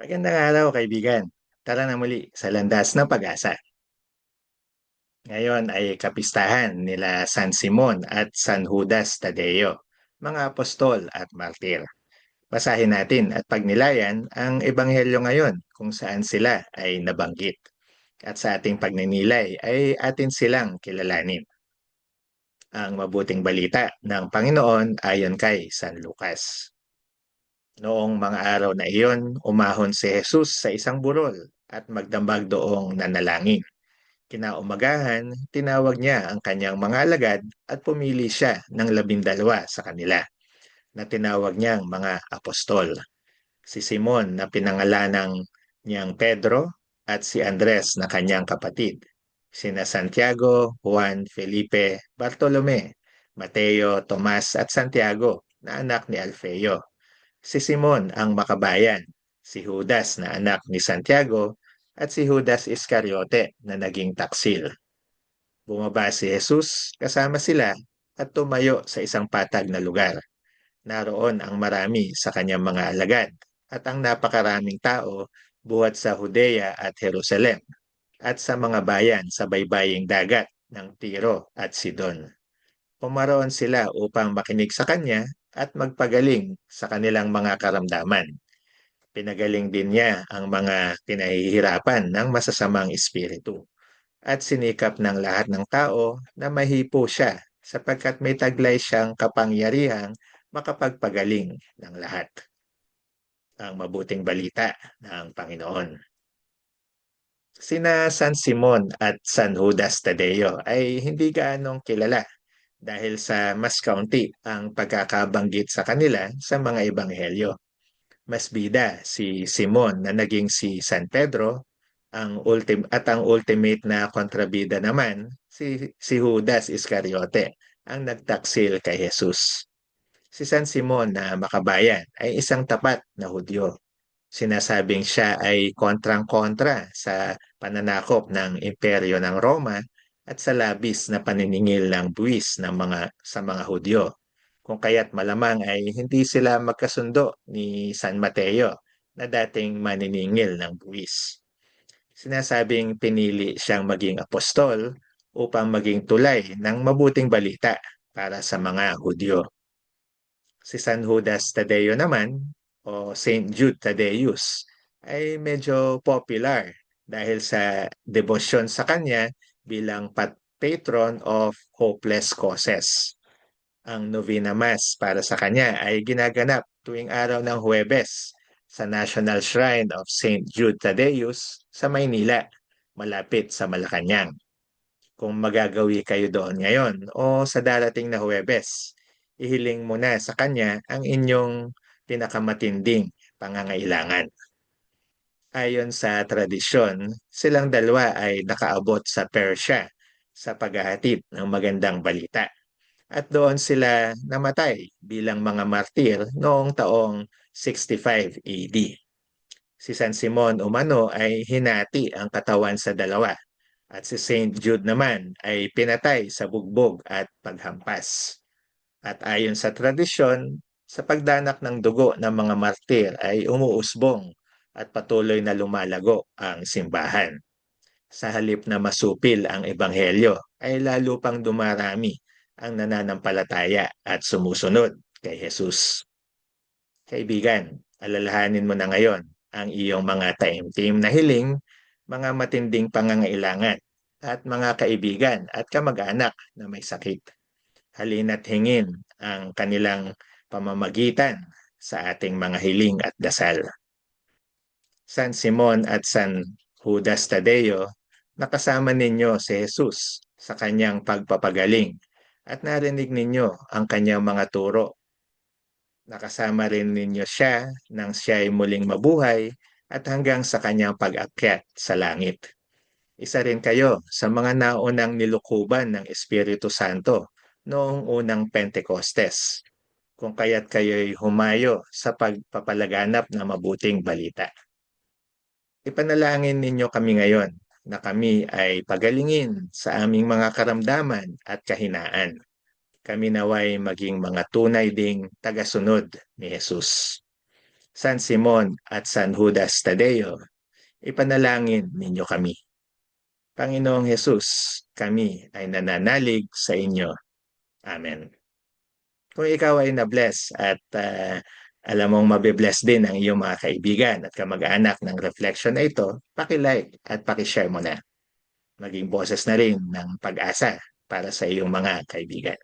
Magandang araw kaibigan. Tara na muli sa landas ng pag-asa. Ngayon ay kapistahan nila San Simon at San Judas Tadeo, mga apostol at martir. Basahin natin at pagnilayan ang ebanghelyo ngayon kung saan sila ay nabanggit. At sa ating pagninilay ay atin silang kilalanin. Ang mabuting balita ng Panginoon ayon kay San Lucas. Noong mga araw na iyon, umahon si Jesus sa isang burol at magdambag doong nanalangin. Kinaumagahan, tinawag niya ang kanyang mga alagad at pumili siya ng labindalwa sa kanila na tinawag niyang mga apostol. Si Simon na pinangalanang niyang Pedro at si Andres na kanyang kapatid. Sina Santiago, Juan, Felipe, Bartolome, Mateo, Tomas at Santiago na anak ni Alfeo si Simon ang makabayan, si Judas na anak ni Santiago, at si Judas Iscariote na naging taksil. Bumaba si Jesus kasama sila at tumayo sa isang patag na lugar. Naroon ang marami sa kanyang mga alagad at ang napakaraming tao buhat sa Judea at Jerusalem at sa mga bayan sa baybaying dagat ng Tiro at Sidon. Pumaroon sila upang makinig sa kanya at magpagaling sa kanilang mga karamdaman. Pinagaling din niya ang mga pinahihirapan ng masasamang espiritu at sinikap ng lahat ng tao na mahipo siya sapagkat may taglay siyang kapangyarihang makapagpagaling ng lahat. Ang mabuting balita ng Panginoon. Sina San Simon at San Judas Tadeo ay hindi gaanong kilala dahil sa mas kaunti ang pagkakabanggit sa kanila sa mga ebanghelyo. Mas bida si Simon na naging si San Pedro ang ultim at ang ultimate na kontrabida naman si si Judas Iscariote ang nagtaksil kay Jesus. Si San Simon na makabayan ay isang tapat na Hudyo. Sinasabing siya ay kontrang-kontra sa pananakop ng imperyo ng Roma at sa labis na paniningil ng buwis ng mga sa mga Hudyo. Kung kaya't malamang ay hindi sila magkasundo ni San Mateo na dating maniningil ng buwis. Sinasabing pinili siyang maging apostol upang maging tulay ng mabuting balita para sa mga Hudyo. Si San Judas Tadeo naman o Saint Jude Tadeus ay medyo popular dahil sa debosyon sa kanya bilang pat patron of hopeless causes. Ang Novena Mass para sa kanya ay ginaganap tuwing araw ng Huwebes sa National Shrine of St. Jude Thaddeus sa Maynila, malapit sa Malacanang. Kung magagawi kayo doon ngayon o sa darating na Huwebes, ihiling mo na sa kanya ang inyong pinakamatinding pangangailangan. Ayon sa tradisyon, silang dalawa ay nakaabot sa Persia sa paghahatid ng magandang balita. At doon sila namatay bilang mga martir noong taong 65 AD. Si San Simon umano ay hinati ang katawan sa dalawa at si Saint Jude naman ay pinatay sa bugbog at paghampas. At ayon sa tradisyon, sa pagdanak ng dugo ng mga martir ay umuusbong at patuloy na lumalago ang simbahan. Sa halip na masupil ang ebanghelyo, ay lalo pang dumarami ang nananampalataya at sumusunod kay Jesus. Kaibigan, alalahanin mo na ngayon ang iyong mga taimtim na hiling, mga matinding pangangailangan, at mga kaibigan at kamag-anak na may sakit. Halina't hingin ang kanilang pamamagitan sa ating mga hiling at dasal. San Simon at San Judas Tadeo, nakasama ninyo si Jesus sa kanyang pagpapagaling at narinig ninyo ang kanyang mga turo. Nakasama rin ninyo siya nang siya ay muling mabuhay at hanggang sa kanyang pag-akyat sa langit. Isa rin kayo sa mga naunang nilukuban ng Espiritu Santo noong unang Pentecostes, kung kaya't kayo'y humayo sa pagpapalaganap ng mabuting balita. Ipanalangin ninyo kami ngayon na kami ay pagalingin sa aming mga karamdaman at kahinaan. Kami naway maging mga tunay ding tagasunod ni Jesus. San Simon at San Judas Tadeo, ipanalangin ninyo kami. Panginoong Hesus, kami ay nananalig sa inyo. Amen. Kung ikaw ay na-bless at uh, alam mong mabibless din ang iyong mga kaibigan at kamag-anak ng reflection na ito, paki-like at paki-share mo na. Maging boses na rin ng pag-asa para sa iyong mga kaibigan.